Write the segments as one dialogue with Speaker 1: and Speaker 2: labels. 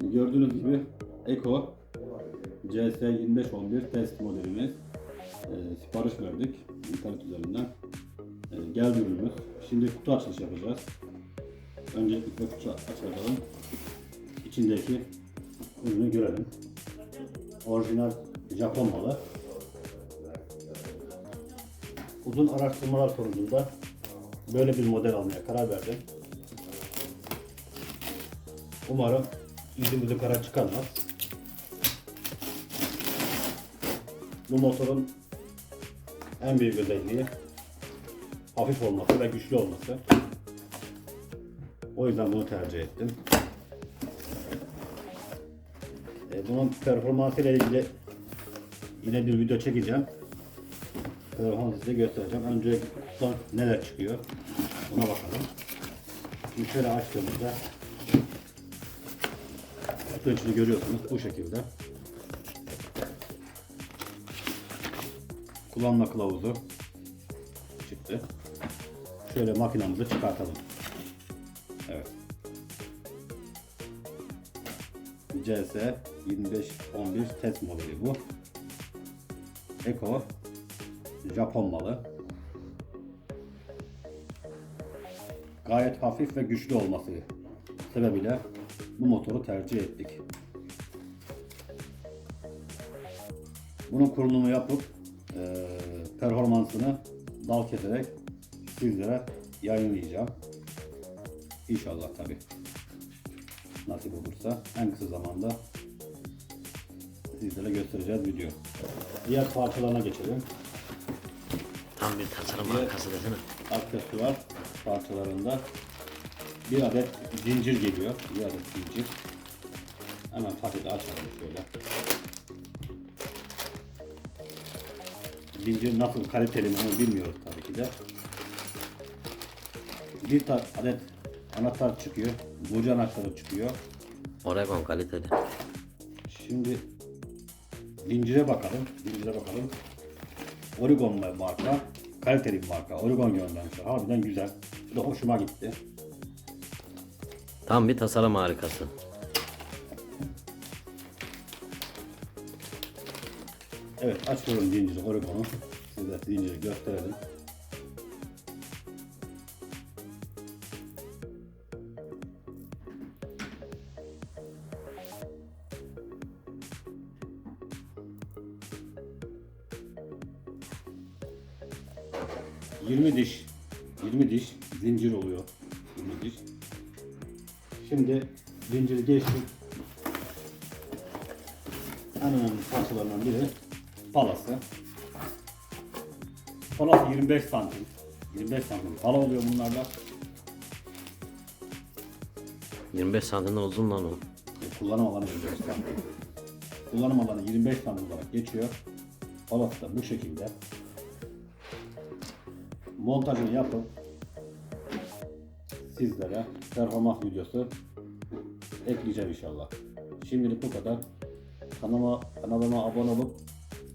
Speaker 1: Gördüğünüz gibi Eko CS2511 test modelimiz. Ee, sipariş verdik internet üzerinden. Ee, geldi ürünümüz. Şimdi kutu açılış yapacağız. Öncelikle kutu açalım. İçindeki ürünü görelim. Orijinal Japon malı. Uzun araştırmalar sonucunda böyle bir model almaya karar verdim. Umarım yüzümüzü kara çıkarmaz. Bu motorun en büyük özelliği hafif olması ve güçlü olması. O yüzden bunu tercih ettim. E, bunun performansı ile ilgili yine bir video çekeceğim. Performansı size göstereceğim. Önce kutudan neler çıkıyor ona bakalım. Şimdi şöyle açtığımızda içini görüyorsunuz bu şekilde. Kullanma kılavuzu çıktı. Şöyle makinamızı çıkartalım. Evet. CS 2511 test modeli bu. Eko Japon malı. Gayet hafif ve güçlü olması sebebiyle bu motoru tercih ettik. Bunun kurulumu yapıp eee, performansını dal keserek sizlere yayınlayacağım. İnşallah tabi. Nasip olursa en kısa zamanda sizlere göstereceğiz video. Diğer parçalarına geçelim.
Speaker 2: Tam bir tasarım
Speaker 1: Evet.
Speaker 2: arkası desene.
Speaker 1: Aksesuar parçalarında bir adet zincir geliyor. Bir adet zincir. Hemen paketi açalım şöyle. Zincir nasıl kaliteli mi onu bilmiyoruz tabii ki de. Bir adet anahtar çıkıyor. Burcu anahtarı çıkıyor.
Speaker 2: Oregon kaliteli.
Speaker 1: Şimdi zincire bakalım. Zincire bakalım. Oregon marka. Kaliteli bir marka. Oregon göndermişler. Harbiden güzel. Bu da hoşuma gitti.
Speaker 2: Tam bir tasarım harikası.
Speaker 1: Evet açıyorum zinciri Oregon'u. Size zinciri gösterelim. ...20 diş... ...20 diş zincir oluyor... ...20 diş... ...şimdi zinciri geçtik... en önemli parçalarından biri palası. Palası 25 santim. 25 santim pala oluyor bunlarla.
Speaker 2: 25 santimden uzun lan o.
Speaker 1: E, kullanım alanı 25 santim. Kullanım alanı 25 santim olarak geçiyor. Palası da bu şekilde. Montajını yapıp sizlere performans videosu ekleyeceğim inşallah. Şimdilik bu kadar. Kanalıma, kanalıma abone olup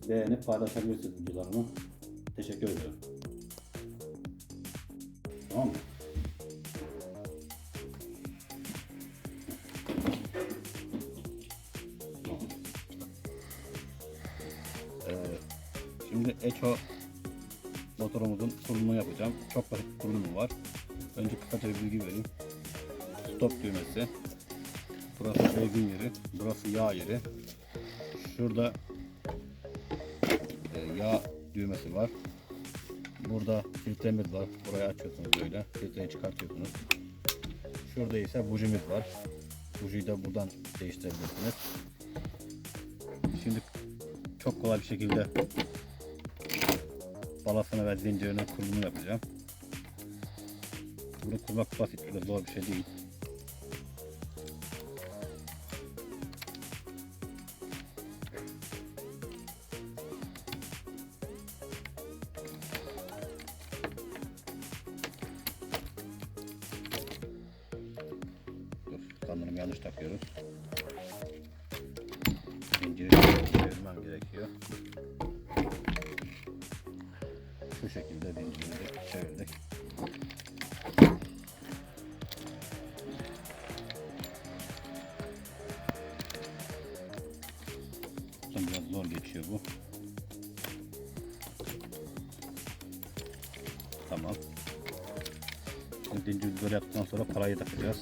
Speaker 1: beğenip paylaşabilirsiniz videolarımı. Teşekkür ediyorum. Tamam mı? Ee, şimdi Echo motorumuzun kurulumunu yapacağım. Çok basit bir kurulumu var. Önce kısaca bir bilgi vereyim. Stop düğmesi. Burası benzin yeri. Burası yağ yeri. Şurada e, yağ düğmesi var. Burada filtremiz var. Burayı açıyorsunuz böyle. Filtreyi çıkartıyorsunuz. Şurada ise bujimiz var. Bujiyi de buradan değiştirebilirsiniz. Şimdi çok kolay bir şekilde balasını ve zincirinin kurulumunu yapacağım. Bunu kurmak basit, zor bir şey değil. yanlış takıyoruz. Zinciri çevirmem gerekiyor. Şu şekilde zincirimizi çevirdik. Biraz zor geçiyor bu. Tamam. Zinciri böyle yaptıktan sonra parayı takacağız.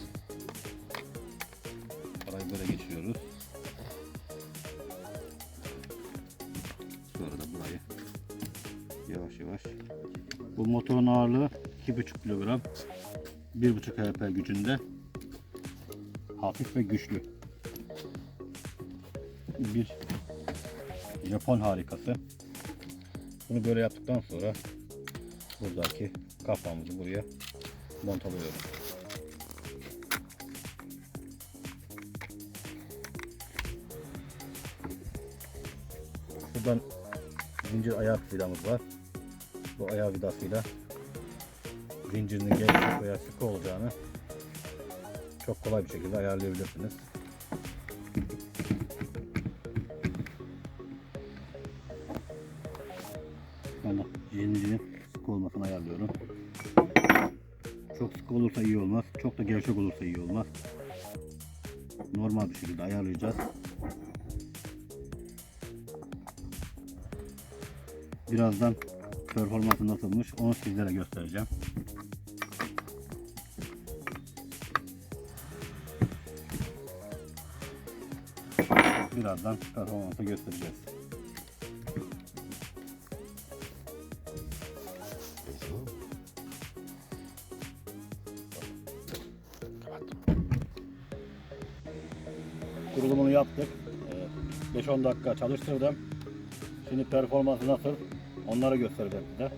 Speaker 1: Sonra da burayı yavaş yavaş. Bu motorun ağırlığı 2,5 kilogram. 1,5 HP gücünde. Hafif ve güçlü. Bir Japon harikası. Bunu böyle yaptıktan sonra buradaki kafamızı buraya montalıyoruz. Buradan zincir ayak vidamız var. Bu ayak vidasıyla zincirinin gevşek veya sıkı olacağını çok kolay bir şekilde ayarlayabilirsiniz. Ben zincirin sıkı olmasını ayarlıyorum. Çok sıkı olursa iyi olmaz. Çok da gevşek olursa iyi olmaz. Normal bir şekilde ayarlayacağız. Birazdan performansı nasılmış onu sizlere göstereceğim. Birazdan performansı göstereceğiz. Kurulumunu yaptık. Ee, 5-10 dakika çalıştırdım. Şimdi performansı nasıl? Size. Biraz